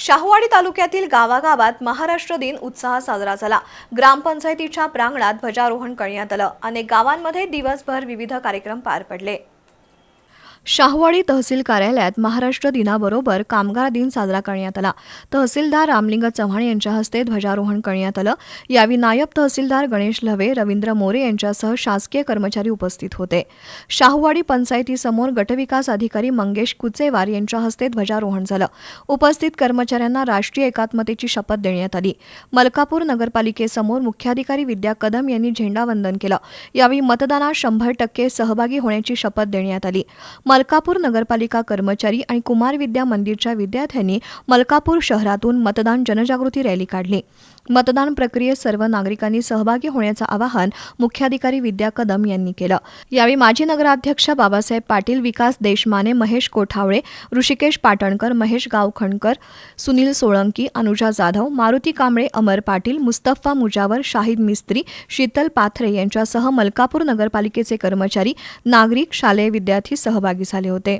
शाहूवाडी तालुक्यातील गावागावात महाराष्ट्र दिन उत्साहात साजरा झाला. ग्रामपंचायतीच्या प्रांगणात ध्वजारोहण करण्यात आलं. अनेक गावांमध्ये दिवसभर विविध कार्यक्रम पार पडले. शाहवाडी तहसील कार्यालयात महाराष्ट्र दिनाबरोबर कामगार दिन साजरा करण्यात आला. तहसीलदार रामलिंग चव्हाण यांच्या हस्ते ध्वजारोहण करण्यात आलं. यावेळी नायब तहसीलदार गणेश लवे रवींद्र मोरे यांच्यासह शासकीय कर्मचारी उपस्थित होते. शाहूवाडी पंचायतीसमोर गटविकास अधिकारी मंगेश कुचेवार यांच्या हस्ते ध्वजारोहण झालं. उपस्थित कर्मचाऱ्यांना राष्ट्रीय एकात्मतेची शपथ देण्यात आली. मलकापूर नगरपालिकेसमोर मुख्याधिकारी विद्या कदम यांनी झेंडावंदन केलं. यावेळी मतदानात शंभर टक्के सहभागी होण्याची शपथ देण्यात आली. मलकापूर नगरपालिका कर्मचारी आणि कुमार विद्या मंदिरच्या विद्यार्थ्यांनी मलकापूर शहरातून मतदान जनजागृती रॅली काढली. मतदान प्रक्रियेत सर्व नागरिकांनी सहभागी होण्याचं आवाहन मुख्याधिकारी विद्या कदम यांनी केलं. यावेळी माजी नगराध्यक्ष बाबासाहेब पाटील विकास देशमाने महेश कोठावळे ऋषिकेश पाटणकर महेश गावखणकर सुनील सोळंकी अनुजा जाधव मारुती कांबळे अमर पाटील मुस्तफा मुजावर शाहिद मिस्त्री शीतल पाथरे यांच्यासह मलकापूर नगरपालिकेचे कर्मचारी नागरिक शालेय विद्यार्थी सहभागी झाले होते.